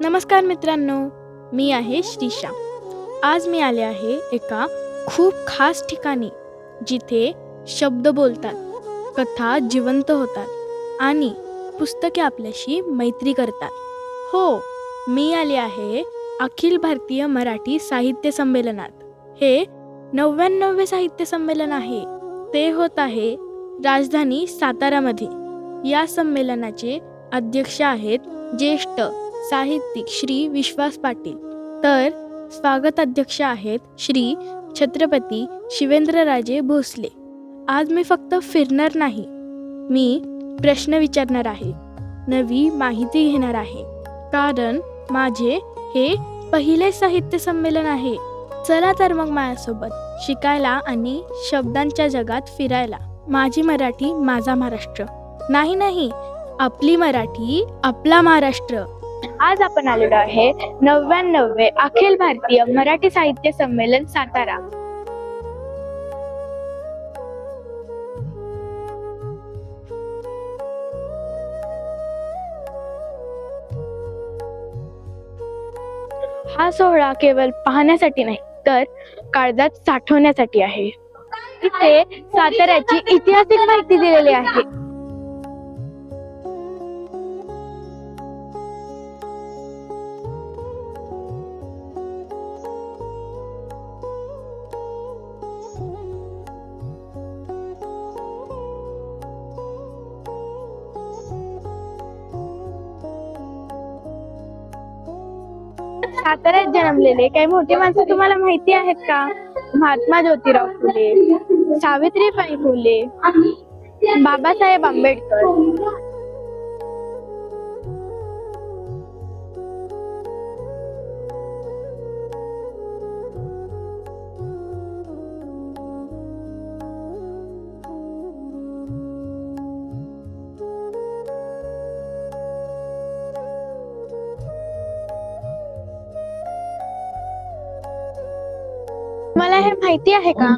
नमस्कार मित्रांनो मी आहे श्रीशा. आज मी आले आहे एका खूप खास ठिकाणी जिथे शब्द बोलतात कथा जिवंत होतात आणि पुस्तके आपल्याशी मैत्री करतात. हो मी आले आहे अखिल भारतीय मराठी साहित्य संमेलनात. हे नव्याण्णवे साहित्य संमेलन आहे. ते होत आहे राजधानी सातारामध्ये. या संमेलनाचे अध्यक्ष आहेत ज्येष्ठ साहित्यिक श्री विश्वास पाटील. तर स्वागत अध्यक्ष आहेत श्री छत्रपती शिवेंद्रराजे भोसले. आज मी फक्त फिरणार नाही मी प्रश्न विचारणार आहे नवी माहिती घेणार आहे. कारण माझे हे पहिले साहित्य संमेलन आहे. चला तर मग माझ्यासोबत शिकायला आणि शब्दांच्या जगात फिरायला. माझी मराठी माझा महाराष्ट्र. नाही नाही आपली मराठी आपला महाराष्ट्र. आज आपण आलेलो आहे नव्याण्णवे अखिल भारतीय मराठी साहित्य संमेलन सातारा. हा सोहळा केवळ पाहण्यासाठी नाही तर काळजात साठवण्यासाठी आहे. इथे साताऱ्याची ऐतिहासिक माहिती दिलेली आहे. साताऱ्यात जन्मलेले. काही मोठी माणसं तुम्हाला माहिती आहेत का? महात्मा ज्योतिराव फुले सावित्रीबाई फुले बाबासाहेब आंबेडकर. माहिती आहे का?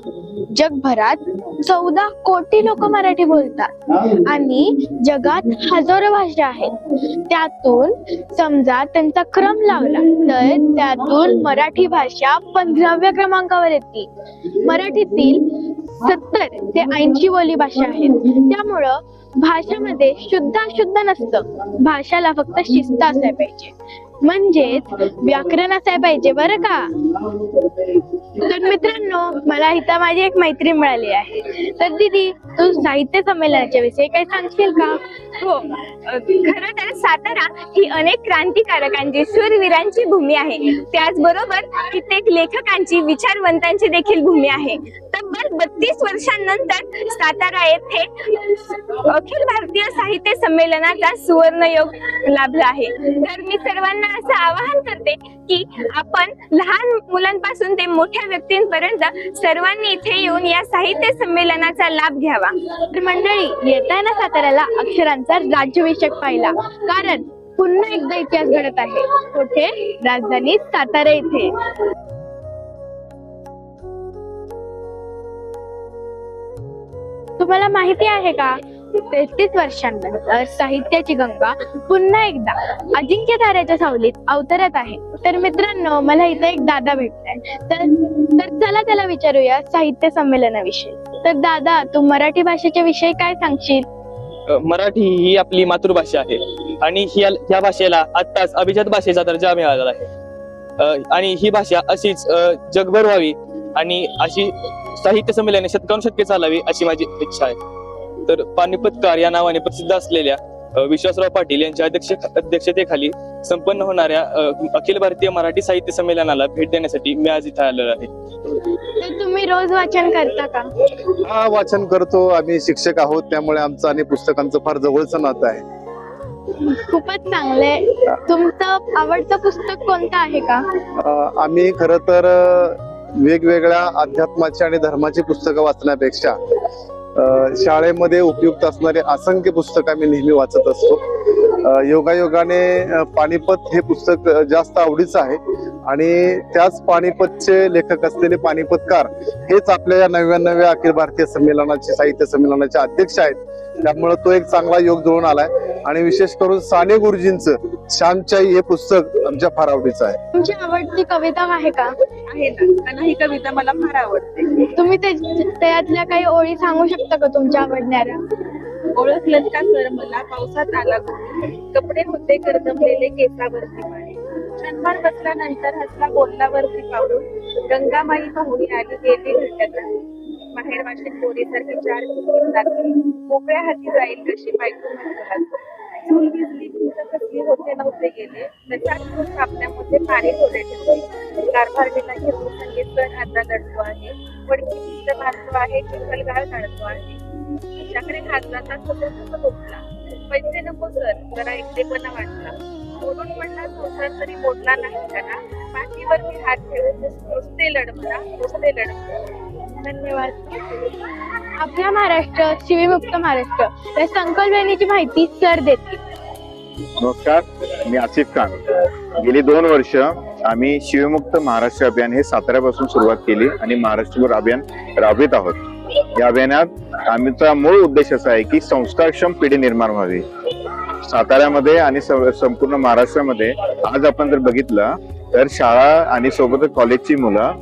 जगभरात चौदा कोटी लोक मराठी बोलतात. आणि जगात हजारो भाषा आहेत. त्यातून समजा त्यांचा क्रम लावला तर त्यातून मराठी भाषा पंधराव्या क्रमांकावर येते. मराठीतील सत्तर ते ऐंशी बोली भाषा आहेत. त्यामुळं भाषेमध्ये शुद्ध अशुद्ध नसतं. भाषाला फक्त शिस्त असायला पाहिजे. म्हणजेच व्याकरण असायला पाहिजे बरं का? तर मित्रांनो मला इथं माझी एक मैत्रीण मिळाली आहे. तर दीदी तू साहित्य संमेलनाच्या विषयी काही सांगशील का? हो. खर तर सातारा ही अनेक क्रांतिकारकांची शूरवीरांची भूमी आहे. त्याचबरोबर कित्येक लेखकांची विचारवंतांची देखील भूमी आहे. तब्बल बत्तीस वर्षांनंतर सातारा येथे अखिल भारतीय साहित्य संमेलनाचा सुवर्ण योग लाभला आहे. तर मी सर्वांना असं आवाहन करते की आपण लहान मुलांपासून ते मोठ्या व्यक्तींपर्यंत सर्वांनी इथे येऊन या साहित्य संमेलनाचा लाभ घ्यावा. तर मंडळी येताना साताऱ्याला अक्षरांचा राज्याभिषेक पाहिला. कारण पुन्हा एकदा इतिहास घडत आहे. कुठे? राजधानी सातारा इथे. तुम्हाला माहिती आहे का? तेहतीस वर्षांनंतर साहित्याची गंगा पुन्हा एकदा अजिंक्य ताऱ्याच्या सावलीत अवतरत आहे. तर मित्रांनो मला इथं एक दादा भेटलाय. तर तर चला त्याला विचारूया साहित्य संमेलनाविषयी. तर दादा तू मराठी भाषेच्या विषयी काय सांगशील? मराठी ही आपली मातृभाषा आहे. आणि ह्या भाषेला आत्ताच अभिजात भाषेचा दर्जा मिळालेला आहे. आणि ही भाषा अशीच जगभर व्हावी आणि अशी साहित्य संमेलने शतकानुशतके चालावी अशी माझी इच्छा आहे. तर पानिपतकार या नावाने प्रसिद्ध असलेल्या विश्वासराव पाटील यांच्या अध्यक्ष अध्यक्षतेखाली संपन्न होणाऱ्या अखिल भारतीय मराठी साहित्य संमेलनाला भेट देण्यासाठी मी आज इथे आलेलो आहे. तुम्ही रोज वाचन करता का? हा वाचन करतो. आम्ही शिक्षक आहोत त्यामुळे आमचं आणि पुस्तकांचं फार जवळचं नातं आहे. खूपच चांगलंय तुमचं आवडतं पुस्तक कोणतं आहे का? आम्ही खर तर वेगवेगळ्या अध्यात्माची आणि धर्माची पुस्तकं वाचण्यापेक्षा शाळेमध्ये उपयुक्त असणारे असंख्य पुस्तकं आम्ही नेहमी वाचत असतो. योगायोगाने पानिपत हे पुस्तक जास्त आवडीचं आहे. आणि त्याच पानिपतचे लेखक असलेले पानिपतकार हेच आपल्या या नव्याण्णव्या अखिल भारतीय संमेलनाचे साहित्य संमेलनाचे अध्यक्ष आहेत. त्यामुळे तो एक चांगला योग जुळून आलाय. आणि विशेष करून साने गुरुजींचं श्यामच्याई हे पुस्तक आमच्या फार आवडीचं आहे. तुमची आवडती कविता आहे का? आहे ना. ही कविता मला फार आवडते. तुम्ही त्यातल्या काही ओळी सांगू शकता का तुमच्या आवडणाऱ्या? ओळखलं का सर? मला पावसात आला कोणी कपडे होते करदमलेले केसावरती पाणी. क्षणभर नंतर हसला बोललावरती पावडून गंगामाई पाहुणी आली गेली घरट्यात बाहेर वाशीत पोरीसारखी चार फिरून मोकळ्या हाती जाईल कशी बायको म्हणतात. चूल भिजली भिंत कसली होते नव्हते गेले. त्याच्यात चूल कापण्यामध्ये पाणी थोडे ठेवले कारभारडीला घेऊन संगीत सण आता लढतो आहे. वडकी भिंत मारतो आहे चिखलगाळ काढतो आहे. तुझ्याकडे घातला तर सतत उठला. पैसे नको सर जरा एकटेपणा वाटला. मोडून पडला संसार तरी मोडला नाही त्याला पाठीवरती हात ठेवून नुसते लढ म्हणा नुसते लढ धन्यवाद. आपला महाराष्ट्र शिवीमुक्त महाराष्ट्र. या संकल्पनेची माहिती सर देतील. नमस्कार मी आसिफ खान. गेली दोन वर्ष आम्ही शिवमुक्त महाराष्ट्र अभियान हे साताऱ्यापासून सुरुवात केली आणि महाराष्ट्रभर अभियान राबवित आहोत. या अभियानात आमचा मूळ उद्देश असा आहे की संस्कारक्षम पिढी निर्माण व्हावी. साताऱ्यामध्ये आणि संपूर्ण महाराष्ट्रामध्ये आज आपण जर बघितलं तर शाळा आणि सोबतच कॉलेजची मुलं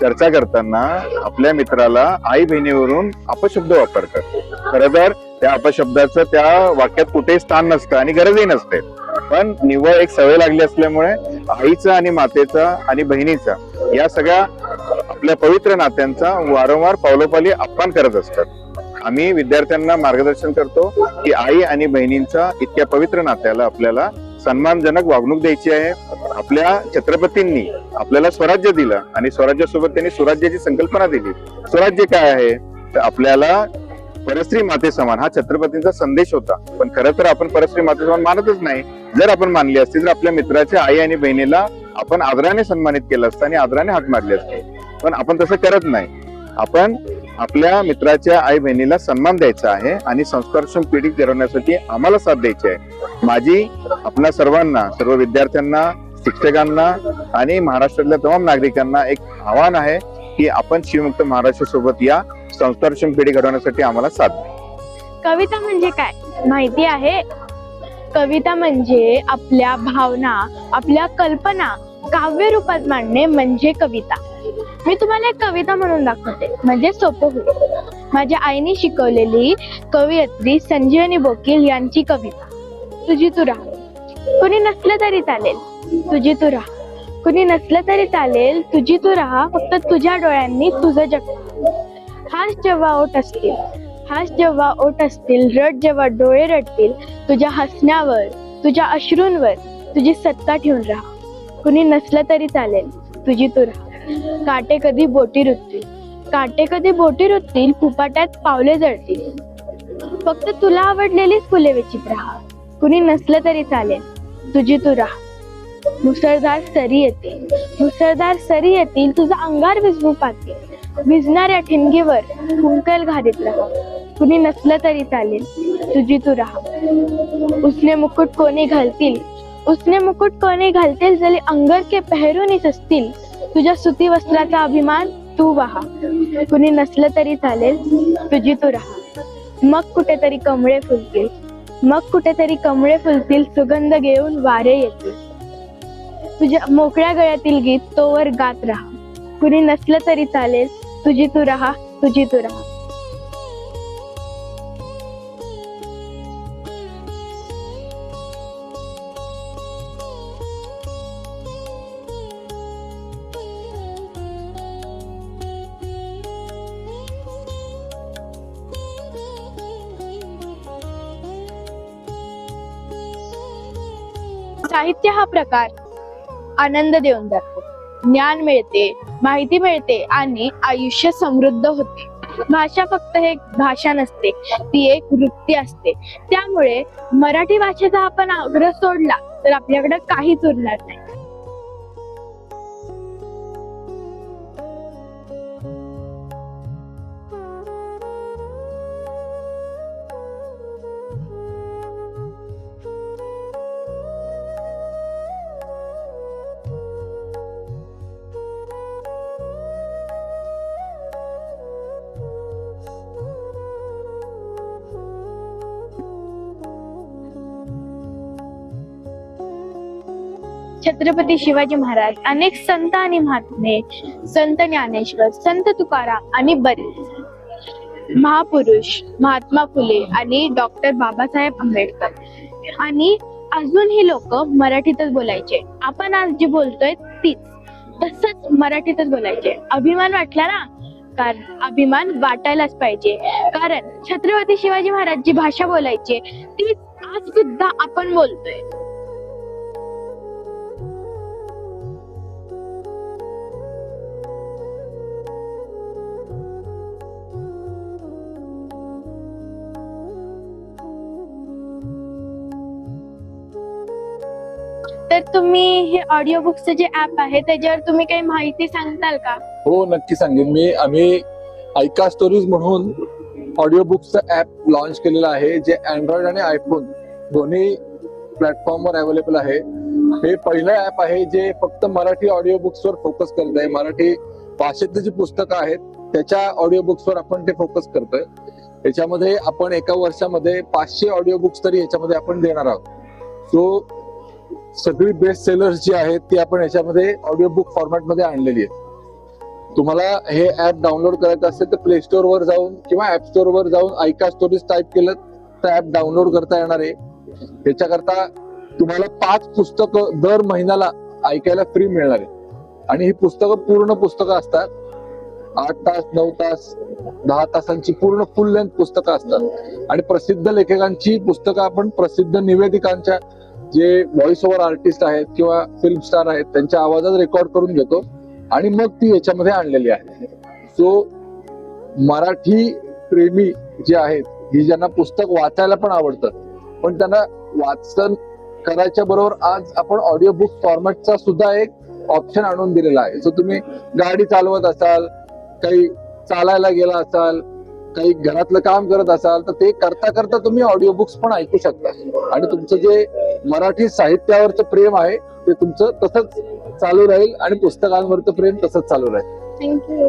चर्चा करताना आपल्या मित्राला आई बहिणीवरून अपशब्द वापरतात. खरं तर त्या अपशब्दाचं त्या वाक्यात कुठेही स्थान नसतं आणि गरजही नसते. पण निव्वळ एक सवय लागली असल्यामुळे आईचा आणि मातेचा आणि बहिणीचा या सगळ्या आपल्या पवित्र नात्यांचा वारंवार पावलोपाली अपमान करत असतात. आम्ही विद्यार्थ्यांना मार्गदर्शन करतो की आई आणि बहिणींचा इतक्या पवित्र नात्याला आपल्याला सन्मानजनक वागणूक द्यायची आहे. आपल्या छत्रपतींनी आपल्याला स्वराज्य दिलं आणि स्वराज्यासोबत त्यांनी स्वराज्याची संकल्पना दिली. स्वराज्य काय आहे? तर आपल्याला परस्त्री माते समान हा छत्रपतींचा संदेश होता. पण खरं तर आपण परस्त्री माते समान मानतच नाही. जर आपण मानली असती तर आपल्या मित्राच्या आई आणि बहिणीला आपण आदराने सन्मानित केलं असतं आणि आदराने हात मारली असते पण आपण तसं करत नाही. आपण आपल्या मित्राच्या आई बहिणीला सन्मान द्यायचा आहे आणि संस्कारक्षम पिढी घडवण्यासाठी आम्हाला साथ द्यायची आहे. माझी आपल्या सर्वांना सर्व विद्यार्थ्यांना शिक्षकांना आणि महाराष्ट्रातल्या तमाम नागरिकांना एक आव्हान आहे की आपण शिवमुक्त महाराष्ट्र सोबत या संस्कारक्षम पिढी घडवण्यासाठी आम्हाला साथ द्या. कविता म्हणजे काय? माहिती आहे? कविता म्हणजे आपल्या भावना आपल्या कल्पना काव्य रूपात मांडणे म्हणजे कविता. मी तुम्हाला एक कविता म्हणून दाखवते. म्हणजे सोपं होईल. माझ्या आईने शिकवलेली कवयित्री संजीवनी बोकील यांची कविता. तुझी तू राहा. कुणी नसलं तरी चालेल. तुझी तू राहा. कुणी नसलं तरी चालेल. तुझी तू राहा. फक्त तुझ्या डोळ्यांनी तुझं जग हाच जेव्हा ओट असतील. हाच जेव्हा ओट असतील. रट जेव्हा डोळे रटतील तुझ्या हसण्यावर तुझ्या अश्रूंवर तुझी सत्ता ठेवून राहा. कुणी नसलं तरी चालेल. तुझी तू राहा. काटे कधी बोटी रुततील. काटे कधी बोटी रुततील फुपाट्यात पावले जळतील. फक्त तुला आवडलेलीच फुले वेचीत राहा. कुणी नसलं तरी चालेल. तुझी तू राहा. मुसळधार सरी येतील मुसळधार सरी येतील तुझा अंगार भिजवू पाहतील भिजणाऱ्या ठिणगीवर कुंकल घालीत राहा. कुणी नसलं तरी चालेल. तुझी तू राहा. उसने मुकुट कोणी घालतील? उसने मुकुट कोणी घालतील जरी अंगर के पहरूनीच असतील? तुझ्या सुती वस्त्राचा अभिमान तू वाहा. कुणी नसलं तरी चालेल तुझी तू राहा. मग कुठेतरी कमळे फुलतील. मग कुठेतरी कमळे फुलतील सुगंध घेऊन वारे येतील. तुझ्या मोकळ्या गळ्यातील गीत तोवर गात राहा. कुणी नसलं तरी चालेल तुझी तू राहा तुझी तू राहा. साहित्य हा प्रकार. आनंद देऊन जातो ज्ञान मिळते माहिती मिळते आणि आयुष्य समृद्ध होते. भाषा फक्त हे एक भाषा नसते ती एक वृत्ती असते. त्यामुळे मराठी भाषेचा आपण आग्रह सोडला तर आपल्याकडे काहीच उरणार नाही. छत्रपती शिवाजी महाराज अनेक संत आणि महात्मे संत ज्ञानेश्वर संत तुकाराम आणि बरेच महापुरुष महात्मा फुले आणि डॉक्टर बाबासाहेब आंबेडकर. आणि अजून ही लोक मराठीतच बोलायचे. आपण आज जे बोलतोय तीच. तसंच मराठीतच बोलायचे. अभिमान वाटला ना? कारण अभिमान वाटायलाच पाहिजे. कारण छत्रपती शिवाजी महाराज जी भाषा बोलायचे तीच आज सुद्धा आपण बोलतोय. तर तुम्ही हे ऑडिओ बुकचं जे ऍप आहे त्याच्यावर तुम्ही काही माहिती सांगताल का? हो नक्की सांगेन. मी आम्ही ऐका स्टोरीज म्हणून ऑडिओ बुकचं ऍप लॉन्च केलेलं आहे जे अँड्रॉइड आणि आयफोन दोन्ही प्लॅटफॉर्मवर अवेलेबल आहे. हे पहिलं ऍप आहे जे फक्त मराठी ऑडिओ बुक्सवर फोकस करत आहे मराठी भाषेतली जी पुस्तकं आहेत त्याच्या ऑडिओ बुक्सवर आपण ते फोकस करतोय. त्याच्यामध्ये आपण एका वर्षामध्ये पाचशे ऑडिओ बुक्स तरी याच्यामध्ये आपण देणार आहोत. सो सगळी बेस्ट सेलर्स जी आहेत ती आपण याच्यामध्ये ऑडिओ बुक फॉर्मॅटमध्ये आणलेली आहे तुम्हाला हे ऍप डाउनलोड करायचं असेल तर प्ले स्टोर वर जाऊन किंवा ऍप स्टोर वर जाऊन ऐका स्टोरीज टाईप केलं तर ऍप डाउनलोड करता येणार आहे. त्याच्याकरता तुम्हाला पाच पुस्तकं दर महिन्याला ऐकायला फ्री मिळणार आहे. आणि ही पुस्तकं पूर्ण पुस्तकं असतात. आठ तास नऊ तास दहा तासांची पूर्ण फुल लेंथ पुस्तकं असतात. आणि प्रसिद्ध लेखकांची पुस्तकं आपण प्रसिद्ध निवेदिकांच्या जे व्हॉइस ओव्हर आर्टिस्ट आहेत किंवा फिल्म स्टार आहेत त्यांच्या आवाजात रेकॉर्ड करून घेतो आणि मग ती याच्यामध्ये आणलेली आहे. सो मराठी प्रेमी जे आहेत ही ज्यांना पुस्तक वाचायला पण आवडतं पण त्यांना वाचन करायच्या बरोबर आज आपण ऑडिओ बुक फॉर्मॅटचा सुद्धा एक ऑप्शन आणून दिलेला आहे. सो तुम्ही गाडी चालवत असाल काही चालायला गेला असाल काही घरातलं काम करत असाल तर ते करता करता तुम्ही ऑडिओ बुक्स पण ऐकू शकता. आणि तुमचं जे मराठी साहित्यावरचं प्रेम आहे ते तुमचं तसंच चालू राहील आणि पुस्तकांवरचं प्रेम तसंच चालू राहील. थँक्यू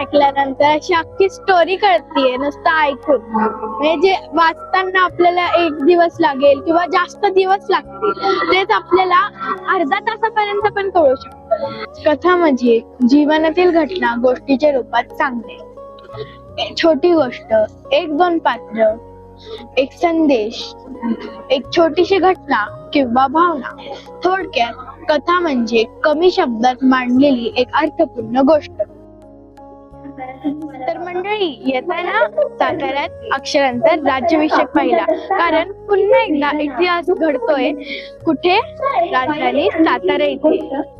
ऐकल्यानंतर अशी अख्खी स्टोरी कळतीये नुसतं ऐकून. म्हणजे जे वाचताना आपल्याला एक दिवस लागेल किंवा जास्त दिवस लागतील तेच आपल्याला अर्धा तासापर्यंत पण कळू शकतं. कथा म्हणजे जीवनातील घटना गोष्टीच्या रूपात सांगणे. छोटी गोष्ट एक दोन पात्र एक संदेश एक छोटीशी घटना किंवा भावना. थोडक्यात कथा म्हणजे कमी शब्दात मांडलेली एक अर्थपूर्ण गोष्ट. मंडळी येताना साताऱ्यात अक्षरांचा राज्याभिषेक पाहिला. कारण पुन्हा एकदा इतिहास घडतोय. कुठे? राजधानी सातारा इथे.